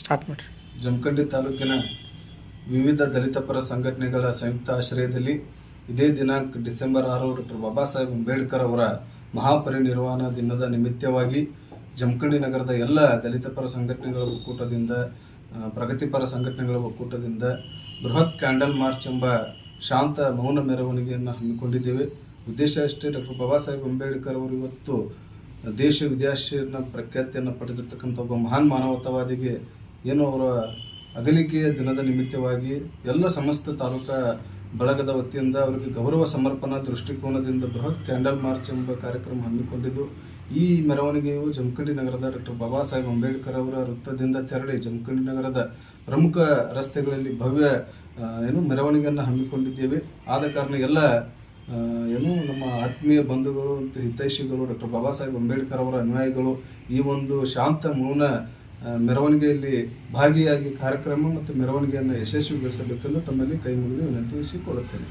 Start ಮಾಡಿರಿ. ಜಮಖಂಡಿ ತಾಲೂಕಿನ ವಿವಿಧ ದಲಿತ ಪರ ಸಂಘಟನೆಗಳ ಸಂಯುಕ್ತ ಆಶ್ರಯದಲ್ಲಿ ಇದೇ ದಿನಾಂಕ ಡಿಸೆಂಬರ್ ಆರು ಡಾಕ್ಟರ್ ಬಾಬಾ ಸಾಹೇಬ್ ಅಂಬೇಡ್ಕರ್ ಅವರ ಮಹಾಪರಿನಿರ್ವಾಣ ದಿನದ ನಿಮಿತ್ತವಾಗಿ ಜಮಖಂಡಿ ನಗರದ ಎಲ್ಲ ದಲಿತ ಪರ ಸಂಘಟನೆಗಳ ಒಕ್ಕೂಟದಿಂದ ಪ್ರಗತಿಪರ ಸಂಘಟನೆಗಳ ಒಕ್ಕೂಟದಿಂದ ಬೃಹತ್ ಕ್ಯಾಂಡಲ್ ಮಾರ್ಚ್ ಎಂಬ ಶಾಂತ ಮೌನ ಮೆರವಣಿಗೆಯನ್ನು ಹಮ್ಮಿಕೊಂಡಿದ್ದೇವೆ. ಉದ್ದೇಶ ಅಷ್ಟೇ, ಡಾಕ್ಟರ್ ಬಾಬಾ ಸಾಹೇಬ್ ಅಂಬೇಡ್ಕರ್ ಅವರು ಇವತ್ತು ದೇಶ ವಿದೇಶನ ಪ್ರಖ್ಯಾತಿಯನ್ನು ಪಡೆದಿರ್ತಕ್ಕಂಥ ಒಬ್ಬ ಮಹಾನ್ ಮಾನವತಾವಾದಿಗೆ ಏನು ಅವರ ಅಗಲಿಕೆಯ ದಿನದ ನಿಮಿತ್ತವಾಗಿ ಎಲ್ಲ ಸಮಸ್ತ ತಾಲೂಕಾ ಬಳಗದ ವತಿಯಿಂದ ಅವರಿಗೆ ಗೌರವ ಸಮರ್ಪಣಾ ದೃಷ್ಟಿಕೋನದಿಂದ ಬೃಹತ್ ಕ್ಯಾಂಡಲ್ ಮಾರ್ಚ್ ಎಂಬ ಕಾರ್ಯಕ್ರಮ ಹಮ್ಮಿಕೊಂಡಿದ್ದು, ಈ ಮೆರವಣಿಗೆಯು ಜಮಖಂಡಿ ನಗರದ ಡಾಕ್ಟರ್ ಬಾಬಾ ಸಾಹೇಬ್ ಅಂಬೇಡ್ಕರ್ ಅವರ ವೃತ್ತದಿಂದ ತೆರಳಿ ಜಮಖಂಡಿ ನಗರದ ಪ್ರಮುಖ ರಸ್ತೆಗಳಲ್ಲಿ ಭವ್ಯ ಏನು ಮೆರವಣಿಗೆಯನ್ನು ಹಮ್ಮಿಕೊಂಡಿದ್ದೇವೆ. ಆದ ಕಾರಣ ಎಲ್ಲ ಏನು ನಮ್ಮ ಆತ್ಮೀಯ ಬಂಧುಗಳು ಮತ್ತು ಹಿತೈಷಿಗಳು, ಡಾಕ್ಟರ್ ಬಾಬಾ ಸಾಹೇಬ್ ಅಂಬೇಡ್ಕರ್ ಅವರ ಅನುಯಾಯಿಗಳು ಈ ಒಂದು ಶಾಂತ ಮೌನ ಮೆರವಣಿಗೆಯಲ್ಲಿ ಭಾಗಿಯಾಗಿ ಕಾರ್ಯಕ್ರಮ ಮತ್ತು ಮೆರವಣಿಗೆಯನ್ನು ಯಶಸ್ವಿಗೊಳಿಸಬೇಕೆಂದು ತಮ್ಮಲ್ಲಿ ಕೈ ಮುಗಿದು ವಿನಂತಿಸಿಕೊಳ್ಳುತ್ತೇನೆ.